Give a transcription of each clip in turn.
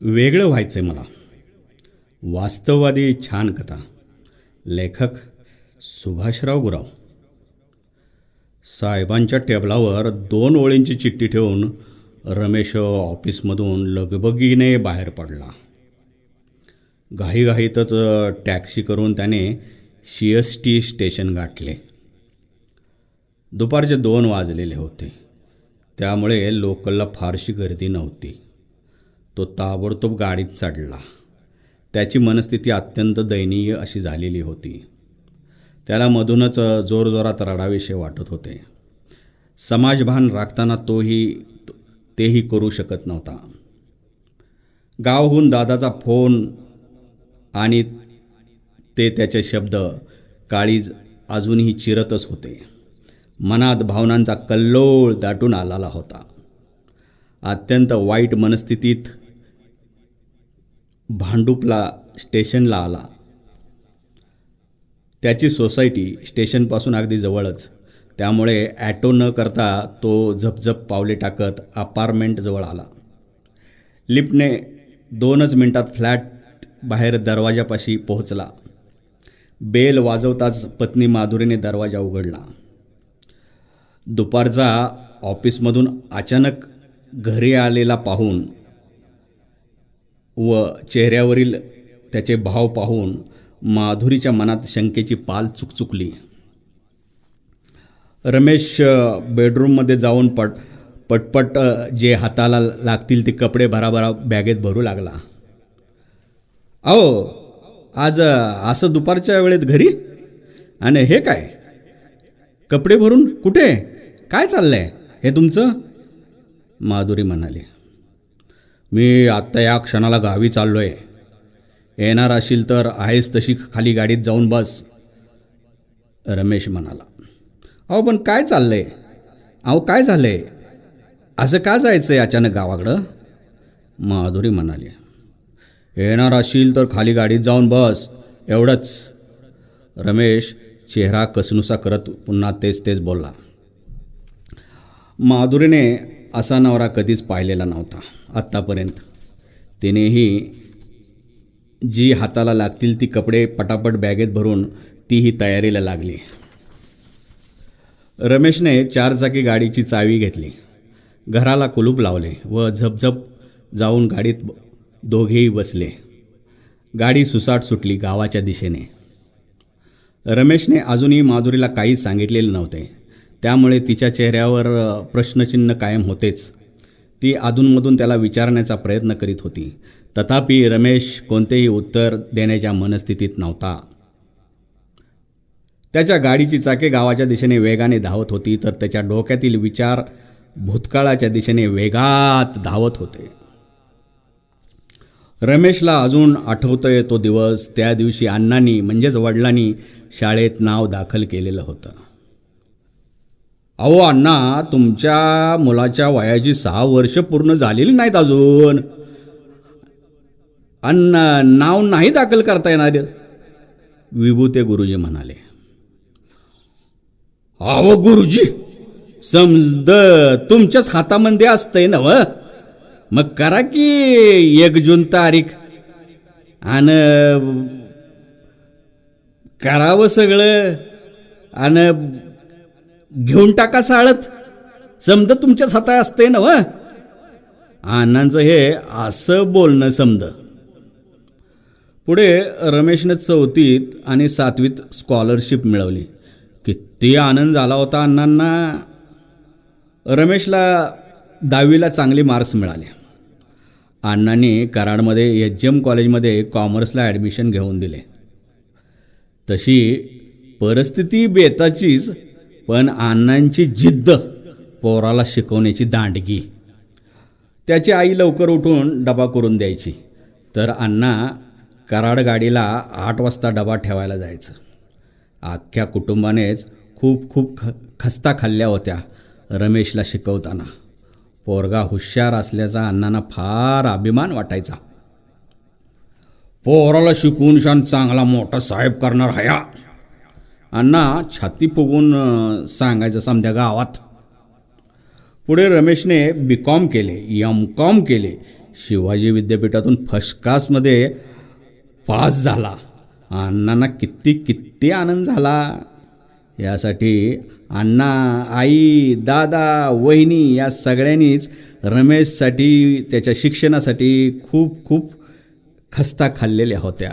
वेगळं व्हायचं आहे मला. वास्तववादी छान कथा. लेखक सुभाषराव गुराव. साहेबांच्या टेबलावर दोन ओळींची चिठ्ठी ठेवून रमेश ऑफिसमधून लगबगीने बाहेर पडला. घाईघाईतच टॅक्सी करून त्याने सी एस टी स्टेशन गाठले. दुपारचे दोन वाजलेले होते. त्यामुळे लोकलला फारशी गर्दी नव्हती. तो ताबडतोब गाडीत चढला. त्याची मनस्थिती अत्यंत दयनीय अशी झालेली होती. त्याला मधूनच जोरजोरात रडावेसे वाटत होते. समाजभान राखताना तोही तेही करू शकत नव्हता. गावहून दादाचा फोन आणि ते त्याचे शब्द काळीज अजूनही चिरतच होते. मनात भावनांचा कल्लोळ दाटून आलेला होता. अत्यंत वाईट मनस्थितीत भांडूपला स्टेशनला आला. त्याची सोसायटी स्टेशनपासून अगदी जवळच. त्यामुळे ॲटो न करता तो झपझप पावले टाकत अपार्टमेंटजवळ आला. लिफ्टने दोनच मिनटात फ्लॅट बाहेर दरवाजापाशी पोहोचला. बेल वाजवताच पत्नी माधुरीने दरवाजा उघडला. दुपारचा ऑफिसमधून अचानक घरी आलेला पाहून व चेहऱ्यावरील त्याचे भाव पाहून माधुरीच्या मनात शंकेची पाल चुकचुकली. रमेश बेडरूममध्ये जाऊन पट पटपट जे हाताला लागतील ते कपडे भराभरा बॅगेत भरू लागला. अहो आज असं दुपारच्या वेळेत घरी? आणि हे काय? कपडे भरून कुठे? काय चाललंय? हे तुमचं? माधुरी म्हणाली. मी आत्ता या क्षणाला गावी चाललो आहे येणार असेल तर आहेस तशी खाली गाडीत जाऊन बस. रमेश म्हणाला. अहो पण काय चाललं आहे अहो काय झालं आहे असं का जायचं आहे अचानक गावाकडं? माधुरी म्हणाली. येणार असशील तर खाली गाडीत जाऊन बस. एवढंच. रमेश चेहरा कसनुसा करत पुन्हा तेच तेच बोलला. माधुरीने असा नवरा कधीच पाहिलेला नव्हता. आत्तापर्यंत. तिनेही जी हाताला लागतील ती कपडे पटापट बॅगेत भरून तीही तयारीला लागली. रमेशने चारचाकी गाडीची चावी घेतली. घराला कुलूप लावले व झपझप जाऊन गाडीत दोघेही बसले. गाडी सुसाट सुटली गावाच्या दिशेने. रमेशने अजूनही माधुरीला काहीच सांगितलेले नव्हते. त्यामुळे तिच्या चेहऱ्यावर प्रश्नचिन्ह कायम होतेच. ती अधूनमधून त्याला विचारण्याचा प्रयत्न करीत होती. तथापि रमेश कोणतेही उत्तर देण्याच्या मनस्थितीत नव्हता. त्याच्या गाडीची चाके गावाच्या दिशेने वेगाने धावत होती तर त्याच्या डोक्यातील विचार भूतकाळाच्या दिशेने वेगात धावत होते. रमेशला अजून आठवतोय तो दिवस. त्या दिवशी अण्णांनी म्हणजेच वडिलांनी शाळेत नाव दाखल केलेलं होतं. अहो अण्णा तुमच्या मुलाच्या वयाची सहा वर्ष पूर्ण झालेली नाहीत अजून. अण्णा नाव नाही दाखल करता येणार. विभूते गुरुजी म्हणाले अहो गुरुजी समज तुमच्याच हातामध्ये असतंय ना व मग करा की एक जून तारीख. आणि करावं सगळं. आणि घेऊन टाका साळत. समज तुमच्याच हाताय असते ना व अण्णांचं हे असं बोलणं समज पुढे रमेशनं चौथीत आणि सातवीत स्कॉलरशिप मिळवली. किती आनंद झाला होता अण्णांना. रमेशला दहावीला चांगले मार्क्स मिळाले. अण्णांनी कराडमध्ये एच एम कॉलेजमध्ये कॉमर्सला ॲडमिशन घेऊन दिले. तशी परिस्थिती बेताचीच पण अण्णांची जिद्द पोराला शिकवण्याची दांडगी. त्याची आई लवकर उठून डबा करून द्यायची. तर अण्णा कराड गाडीला आठ वाजता डबा ठेवायला जायचं. अख्ख्या कुटुंबानेच खूप खूप ख खस्ता खाल्ल्या होत्या रमेशला शिकवताना. पोरगा हुशार असल्याचा अण्णांना फार अभिमान वाटायचा. पोराला शिकून शान चांगला मोठा साहेब करणार हया. अण्णा छाती फुगून सांगायचं समध्या गावात. पुढे रमेशने बी कॉम केले एम कॉम केले. शिवाजी विद्यापीठातून फर्स्ट क्लासमध्ये पास झाला. अण्णांना किती किती आनंद झाला. यासाठी अण्णा आई दादा वहिनी या सगळ्यांनीच रमेशसाठी त्याच्या शिक्षणासाठी खूप खूप खस्ता खाल्लेल्या होत्या.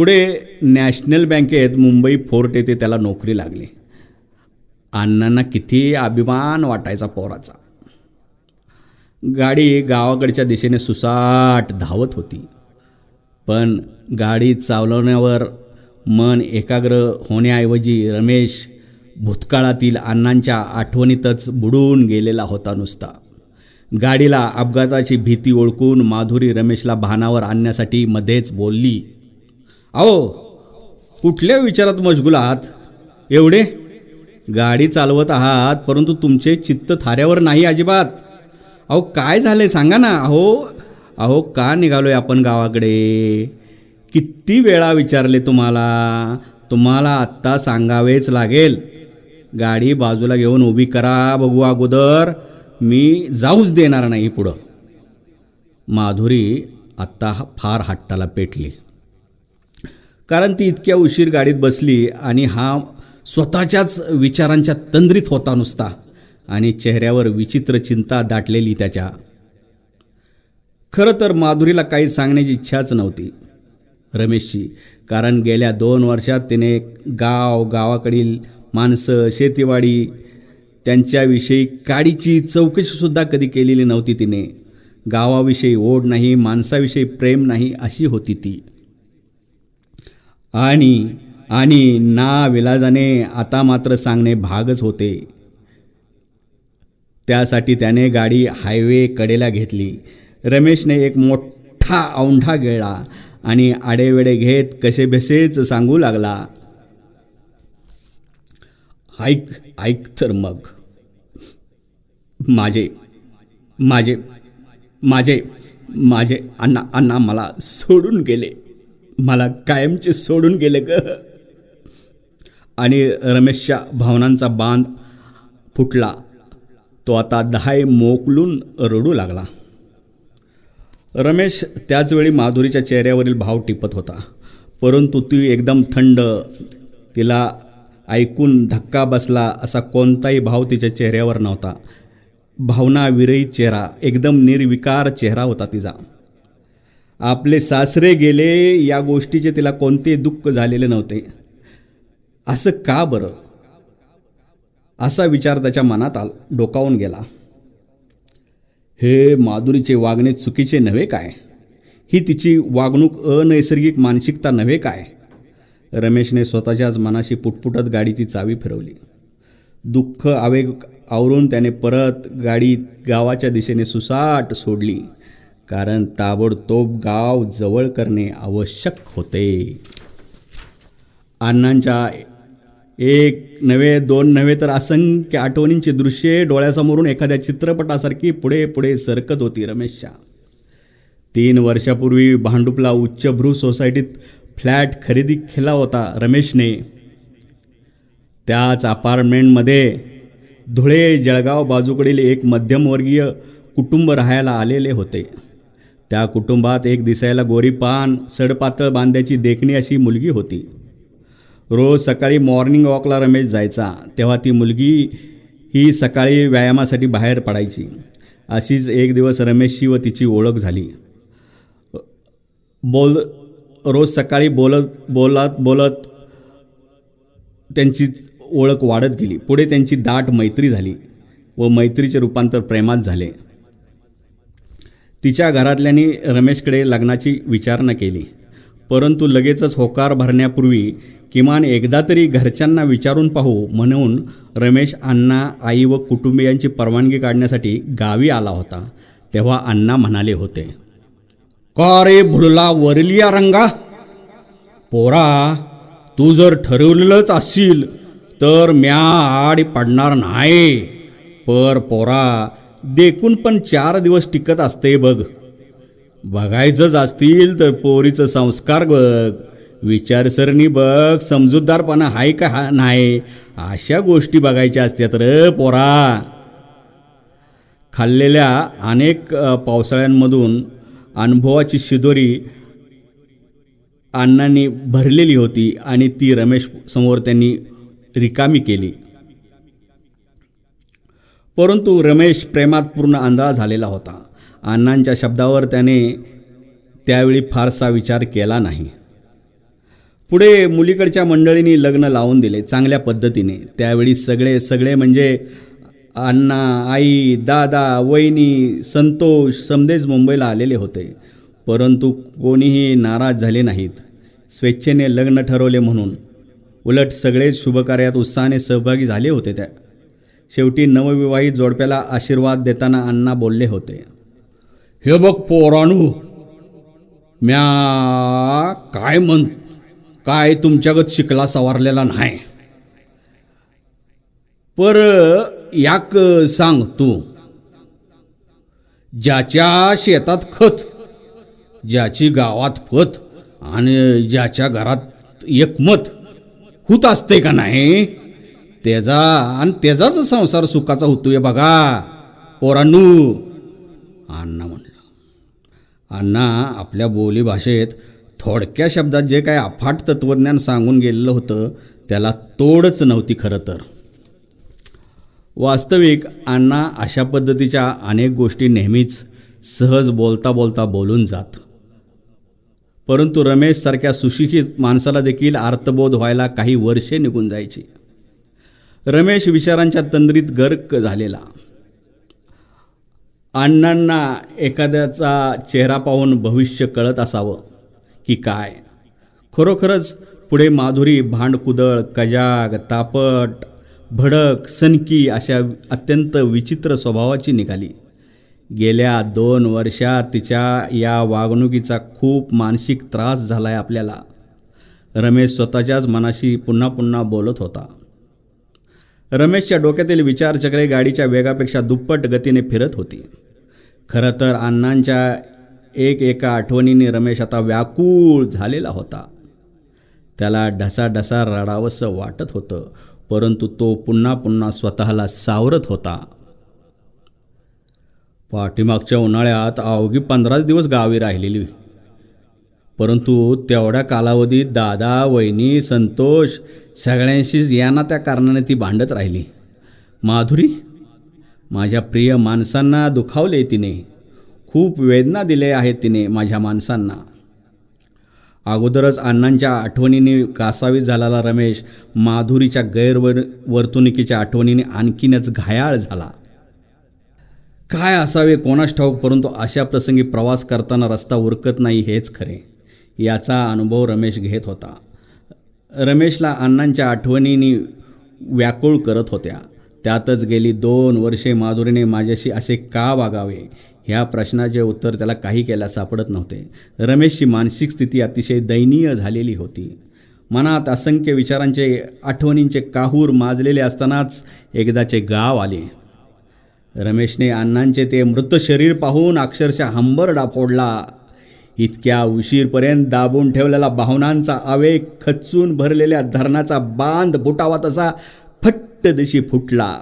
पुढे नॅशनल बँकेत मुंबई फोर्ट येथे त्याला नोकरी लागली. अण्णांना किती अभिमान वाटायचा पोराचा. गाडी गावाकडच्या दिशेने सुसाट धावत होती. पण गाडी चालवण्यावर मन एकाग्र होण्याऐवजी रमेश भूतकाळातील अण्णांच्या आठवणीतच बुडून गेलेला होता नुसता. गाडीला अपघाताची भीती ओळखून माधुरी रमेशला भानावर आणण्यासाठी मध्येच बोलली अहो कुठल्या विचारात मशगूल आहात? एवढे? गाडी चालवत आहात परंतु तुमचे चित्त थाऱ्यावर नाही अजिबात. अहो काय झालंय सांगा ना. अहो अहो का निघालोय आपण गावाकडे? किती वेळा विचारले तुम्हाला? तुम्हाला आत्ता सांगावेच लागेल. गाडी बाजूला घेऊन उभी करा बघू अगोदर. मी जाऊच देणार नाही पुढं. माधुरी आत्ता फार हट्टाला पेटली. कारण ती इतक्या उशीर गाडीत बसली आणि हा स्वतःच्याच विचारांच्या तंद्रीत होता नुसता आणि चेहऱ्यावर विचित्र चिंता दाटलेली त्याच्या. खरं तर माधुरीला काही सांगण्याची इच्छाच नव्हती. रमेशची कारण गेल्या दोन वर्षात तिने गाव गावाकडील माणसं शेतीवाडी त्यांच्याविषयी काडीची चौकशीसुद्धा कधी केलेली नव्हती तिने. गावाविषयी ओढ नाही माणसाविषयी प्रेम नाही अशी होती ती. आणि आणि ना विलाजाने आता मात्र सांगणे भागच होते. त्यासाठी त्याने गाडी हायवे कडेला घेतली. रमेशने एक मोठा औंढा गिळला आणि आडेवेडे घेत कसे सांगू लागला ऐक ऐक तर मग. माझे माझे माझे माझे अण्णा अण्णा मला सोडून गेले. मला कायमचे सोडून गेले ग. आणि रमेशच्या भावनांचा बांध फुटला. तो आता दहाय मोकलून रडू लागला. रमेश त्याचवेळी माधुरीच्या चेहऱ्यावरील भाव टिपत होता. परंतु ती एकदम थंड तिला ऐकून धक्का बसला असा कोणताही भाव तिच्या चेहऱ्यावर नव्हता. भावना विरही चेहरा एकदम निर्विकार चेहरा होता तिचा. आपले सासरे गेले या गोष्टीचे तिला कोणते दुःख झालेले नव्हते. असं का बरं? असा विचार त्याच्या मनात आल डोकावून गेला. हे माधुरीचे वागणे चुकीचे नव्हे काय? ही तिची वागणूक अनैसर्गिक मानसिकता नव्हे काय? रमेशने स्वतःच्याच मनाशी पुटपुटत गाडीची चावी फिरवली. दुःख आवेग आवरून त्याने परत गाडी गावाच्या दिशेने सुसाट सोडली. कारण ताबडतोब गाव जवळ करणे आवश्यक होते. अण्णांच्या एक नव्हे दोन नव्हे तर असंख्य आठवणींची दृश्ये डोळ्यासमोरून एखाद्या चित्रपटासारखी पुढे पुढे सरकत होती रमेशच्या तीन वर्षापूर्वी भांडुपला उच्चभ्रू सोसायटीत फ्लॅट खरेदी केला होता रमेशने. त्याच अपार्टमेंटमध्ये धुळे जळगाव बाजूकडील एक मध्यमवर्गीय कुटुंब राहायला आलेले होते. त्या कुटुंबात एक दिसायला गोरीपान सडपातळ बांध्याची देखणी अशी मुलगी होती. रोज सकाळी मॉर्निंग वॉकला रमेश जायचा तेव्हा ती मुलगी ही सकाळी व्यायामासाठी बाहेर पडायची. अशीच एक दिवस रमेशची व तिची ओळख झाली. बोल रोज सकाळी बोलत बोलत बोलत त्यांची ओळख वाढत गेली. पुढे त्यांची दाट मैत्री झाली व मैत्रीचे रूपांतर प्रेमात झाले. तिच्या घरातल्यांनी रमेशकडे लग्नाची विचारणा केली. परंतु लगेचच होकार भरण्यापूर्वी किमान एकदा तरी घरच्यांना विचारून पाहू म्हणून रमेश अण्णा आई व कुटुंबियांची परवानगी काढण्यासाठी गावी आला होता तेव्हा अण्णा म्हणाले होते का रे भुलला वरलिया रंगा. पोरा तू जर ठरवलेलंच असशील तर म्या आड पडणार नाही. पर पोरा देखून पण चार दिवस टिकत असते बघ. बघायचंच असतील तर पोरीचं संस्कार बघ. विचारसरणी बघ समजूतदारपणा आहे का हा नाही? अशा गोष्टी बघायच्या असत्या र पोरा. खाल्लेल्या अनेक पावसाळ्यांमधून अनुभवाची शिदोरी अण्णांनी भरलेली होती आणि ती रमेश समोर त्यांनी रिकामी केली. परंतु रमेश प्रेमात पूर्ण आंधळा झालेला होता. अण्णांच्या शब्दावर त्याने त्यावेळी फारसा विचार केला नाही. पुढे मुलीकडच्या मंडळींनी लग्न लावून दिले चांगल्या पद्धतीने. त्यावेळी सगळे सगळे म्हणजे अण्णा आई दादा वहिनी संतोष समदेश मुंबईला आलेले होते. परंतु कोणीही नाराज झाले नाहीत. स्वेच्छेने लग्न ठरवले म्हणून. उलट सगळेच शुभकार्यात उत्साहाने सहभागी झाले होते त्या शेवटी नवविवाहित जोडप्याला आशीर्वाद देताना अण्णा बोलले होते. हे बघ पोरानू म्या काय म्हण काय तुमच्यागत शिकला सवारलेला नाही. पर याक सांग तू ज्याच्या शेतात खत ज्याची गावात पत आणि ज्याच्या घरात एकमत होत असते का नाही? त्याचा आणि त्याचाच संसार सुखाचा होतोय बघा. पोरांनू अण्णा म्हणलं. अण्णा आपल्या बोलीभाषेत थोडक्या शब्दात जे काय अफाट तत्त्वज्ञान सांगून गेलेलं होतं त्याला तोडच नव्हती खरं तर. वास्तविक अण्णा अशा पद्धतीच्या अनेक गोष्टी नेहमीच सहज बोलता बोलता बोलून जात. परंतु रमेशसारख्या सुशिक्षित माणसाला देखील अर्थबोध व्हायला काही वर्षे निघून जायची. रमेश विचारांच्या तंद्रीत गर्क झालेला. अण्णांना एखाद्याचा चेहरा पाहून भविष्य कळत असावं की काय? खरोखरच पुढे माधुरी भांडकुदळ कजाग तापट भडक सनकी अशा अत्यंत विचित्र स्वभावाची निघाली. गेल्या दोन वर्षात तिच्या या वागणुकीचा खूप मानसिक त्रास झाला आहे आपल्याला. रमेश स्वतःच्याच मनाशी पुन्हा पुन्हा बोलत होता. रमेशच्या डोक्यातील विचारचक्रे गाडीच्या वेगापेक्षा दुप्पट गतीने फिरत होती. खरं तर अण्णांच्या एक एका आठवणीने रमेश आता व्याकुळ झालेला होता. त्याला ढसाढसा रडावंसं वाटत होतं परंतु तो पुन्हा पुन्हा स्वतःला सावरत होता. पाठीमागच्या उन्हाळ्यात अवघी पंधराच दिवस गावी राहिलेली. परंतु तेवढ्या कालावधीत दादा वहिनी संतोष सगळ्यांशीच यांना त्या कारणाने ती भांडत राहिली. माधुरी माझ्या प्रिय माणसांना दुखावले तिने. खूप वेदना दिले आहेत तिने माझ्या माणसांना. अगोदरच अण्णांच्या आठवणीने कासावीस झालेला रमेश माधुरीच्या गैरवर वर्तणुकीच्या आठवणीने आणखीनच घायाळ झाला. काय असावे कोणास ठाऊक परंतु अशा प्रसंगी प्रवास करताना रस्ता उरकत नाही हेच खरे. याचा अनुभव रमेश घेत होता. रमेशला अण्णांच्या आठवणींनी व्याकुळ करत होत्या. त्यातच गेली दोन वर्षे माधुरीने माझ्याशी असे का वागावे? ह्या प्रश्नाचे उत्तर त्याला काही केल्या सापडत नव्हते. रमेशची मानसिक स्थिती अतिशय दयनीय झालेली होती. मनात असंख्य विचारांचे आठवणींचे काहूर माजलेले असतानाच एकदाचे गाव आले. रमेशने अण्णांचे ते मृत शरीर पाहून अक्षरशः हंबरडा फोडला इतक्या उशीरपर्यंत दाबून ठेवलेला भावनांचा आवेग खचून भरलेल्या धरणाचा बांध फुटावा तसा फट्टदशी फुटला.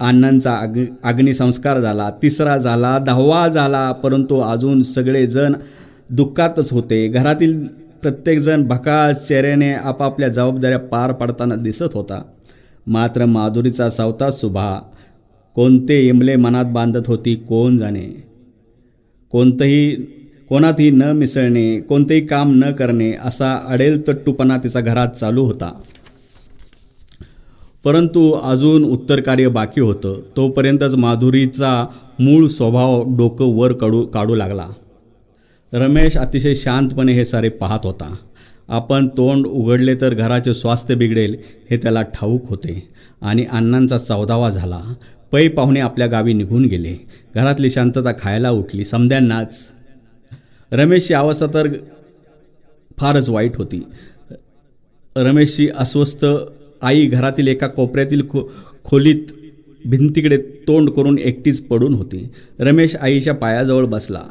अण्णांचा अग अग्निसंस्कार झाला तिसरा झाला दहावा झाला परंतु अजून सगळेजण दुःखातच होते. घरातील प्रत्येकजण भकास चेहऱ्याने आपापल्या जबाबदाऱ्या पार पाडताना दिसत होता. मात्र माधुरीचा सावता सुभा. कोणते इमले मनात बांधत होती कोण जाणे. कोणतंही कोणातही न मिसळणे कोणतेही काम न करणे असा अडेल तट्टूपणा तिचा घरात चालू होता. परंतु अजून उत्तर कार्य बाकी होतं. तोपर्यंतच माधुरीचा मूळ स्वभाव डोकं वर काढू काढू लागला. रमेश अतिशय शांतपणे हे सारे पाहत होता. आपण तोंड उघडले तर घराचे स्वास्थ्य बिघडेल हे त्याला ठाऊक होते. आणि अण्णांचा चौदावा झाला. पै पाहुणे आपल्या गावी निघून गेले. घरातली शांतता खायला उठली. समध्यांनाच रमेशची अवस्था तर फारच वाईट होती. रमेशची अस्वस्थ आई घरातील एका कोपऱ्यातील खो खोलीत भिंतीकडे तोंड करून एकटीच पडून होती. रमेश आईच्या पायाजवळ बसला.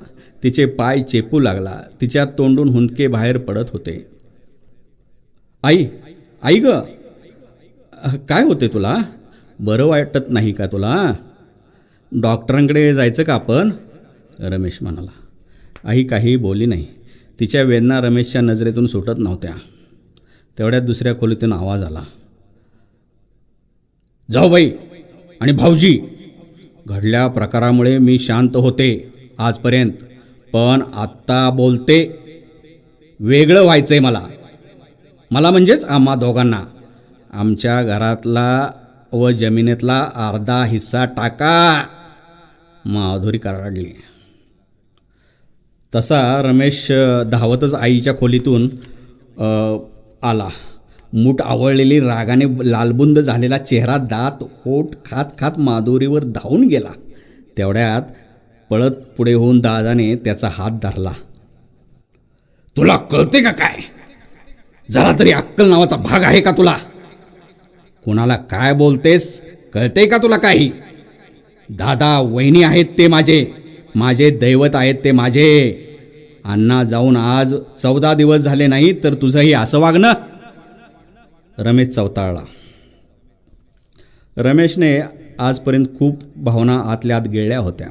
तिचे पाय चेपू लागला. तिच्या तोंडून हुंदके बाहेर पडत होते. आई आई ग. काय होते तुला? बरं वाटत नाही का तुला? डॉक्टरांकडे जायचं का आपण? रमेश म्हणाला. आई काही बोली नाही. तिच्या वेदना रमेशच्या नजरेतून सुटत नव्हत्या. तेवढ्यात दुसऱ्या खोलीतून आवाज आला. जाऊ बाई आणि भाऊजी घडल्या प्रकारामुळे मी शांत होते आजपर्यंत पण आत्ता बोलते वेगळं व्हायचं आहे मला. मला म्हणजेच आम्हा दोघांना. आमच्या घरातला व जमिनीतला अर्धा हिस्सा टाका. माधुरी कराडली. तसा रमेश धावतच आईच्या खोलीतून आला. मूठ आवळलेली रागाने लालबुंद झालेला चेहरा दात होठ खात खात माधुरीवर धावून गेला. तेवढ्यात पळत पुढे होऊन दादाने त्याचा हात धरला. तुला कळते का काय? जरा तरी अक्कल नावाचा भाग आहे का तुला? कोणाला काय बोलतेस? कळते का तुला काही? दादा वहिनी आहेत ते माझे. माझे दैवत आहेत ते माझे. अण्णा जाऊन आज चौदा दिवस झाले नाही तर तुझंही असं वागणं? रमेश चवताळला रमेशने आजपर्यंत खूप भावना आतल्या आत गिळल्या होत्या.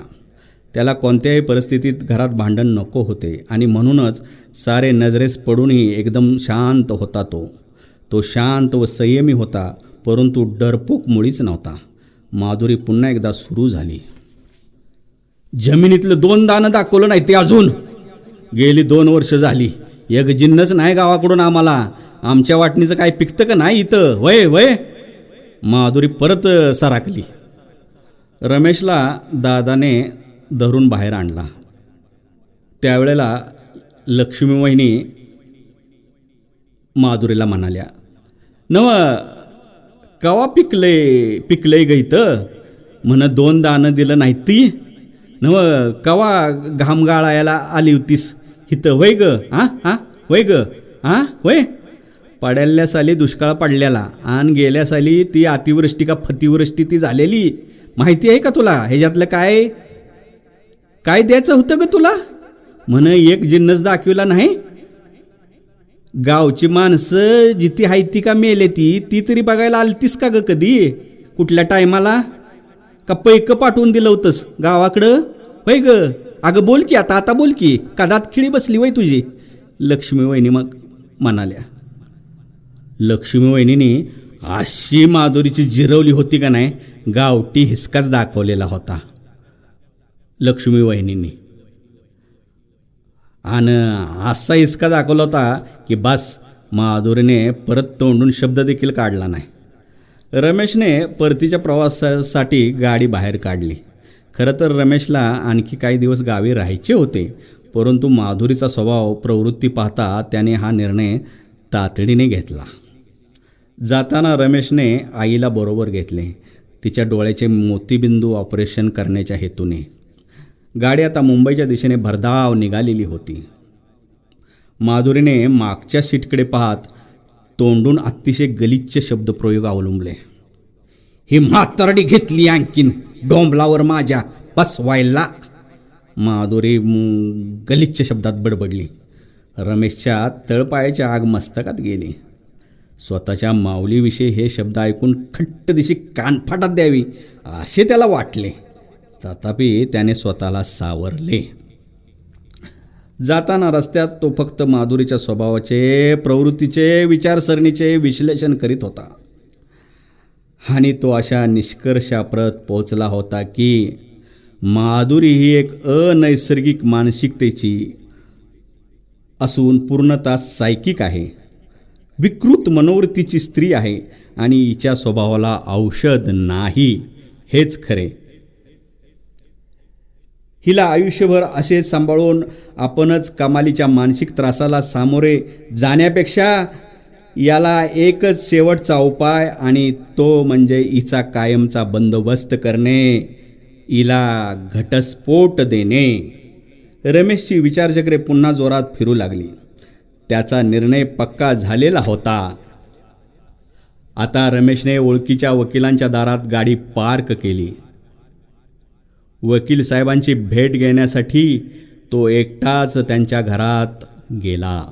त्याला कोणत्याही परिस्थितीत घरात भांडण नको होते आणि म्हणूनच सारे नजरेस पडूनही एकदम शांत होता तो. तो शांत व संयमी होता परंतु डरपूक मुळीच नव्हता. माधुरी पुन्हा एकदा सुरू झाली. जमिनीतलं दोन दानं दाखवलं नाही ते अजून. गेली दोन वर्ष झाली. एक जिन्नच नाही गावाकडून आम्हाला. आमच्या वाटणीचं काय पिकतं का नाही इथं? वय वय. माधुरी परत सराकली. रमेशला दादाने धरून बाहेर आणला. त्यावेळेला लक्ष्मी वहिनी माधुरीला म्हणाल्या नव कवा पिकले पिकलंय गईत इथं? म्हण दोन दानं दिलं नाही ती. नव कवा घामगाळायला आली होतीस? इथं वय ग हां हां वय ग हां वय पडल्या साली दुष्काळ पडलेला आणि गेल्या साली ती अतिवृष्टी का फतिवृष्टी ती झालेली माहिती आहे का तुला? ह्याच्यातलं काय? काय द्यायचं होतं ग तुला? म्हण एक जिन्नस दाखविला नाही. गावची माणसं जिथे आहे ती का मेले ती ती तरी बघायला आलतीस का ग कधी? कुठल्या टायमाला? का पैक पाठवून दिलं होतंस गावाकडं? होय ग. अगं बोल की आता आता बोल की. कदात खिळी बसली वय तुझी? लक्ष्मी वहिनी मग म्हणाल्या. लक्ष्मी वहिनीने अशी माधुरीची जिरवली होती का नाही गावठी हिसकाच दाखवलेला होता. लक्ष्मी वहिनींनी. आणि असा हिसका दाखवला होता की बस माधुरीने परत तोंडून शब्द देखील काढला नाही. रमेशने परतीच्या प्रवासासाठी गाडी बाहेर काढली. खरं तर रमेशला आणखी काही दिवस गावी राहायचे होते परंतु माधुरीचा स्वभाव प्रवृत्ती पाहता त्याने हा निर्णय तातडीने घेतला. जाताना रमेशने आईला बरोबर घेतले. तिच्या डोळ्याचे मोतीबिंदू ऑपरेशन करण्याच्या हेतूने. गाडी आता मुंबईच्या दिशेने भरधाव निघालेली होती. माधुरीने मागच्या सीटकडे पाहत तोंडून अतिशय गलिच्छ शब्दप्रयोग अवलंबले. ही म्हातारडी घेतली आणखीन डोंबलावर माझ्या बसवायला. माधुरी गलिच्छ शब्दात बडबडली. रमेशच्या तळपायाच्या आग मस्तकात गेली. स्वतःच्या माऊलीविषयी हे शब्द ऐकून खट्ट दिशी कानफाटात द्यावी असे त्याला वाटले. तथापि त्याने स्वतःला सावरले. जाताना रस्त्यात तो फक्त माधुरीच्या स्वभावाचे प्रवृत्तीचे विचारसरणीचे विश्लेषण करीत होता. आणि तो अशा निष्कर्षाप्रत पोचला होता की माधुरी ही एक अनैसर्गिक मानसिकतेची असून पूर्णतः सायकिक आहे. विकृत मनोवृत्तीची स्त्री आहे आणि हिच्या स्वभावाला औषध नाही हेच खरे. हिला आयुष्यभर असे सांभाळून आपणच कमालीच्या मानसिक त्रासाला सामोरे जाण्यापेक्षा याला एकच शेवटचा उपाय आणि तो म्हणजे हिचा कायमचा बंदोबस्त करणे हिला घटस्फोट देणे. रमेशची विचारचक्रे पुन्हा जोरात फिरू लागली. त्याचा निर्णय पक्का झालेला होता. आता रमेशने ओळखीच्या वकिलांच्या दारात गाडी पार्क केली. वकील साहेबांची भेट घेण्यासाठी तो एकटाच त्यांच्या घरात गेला.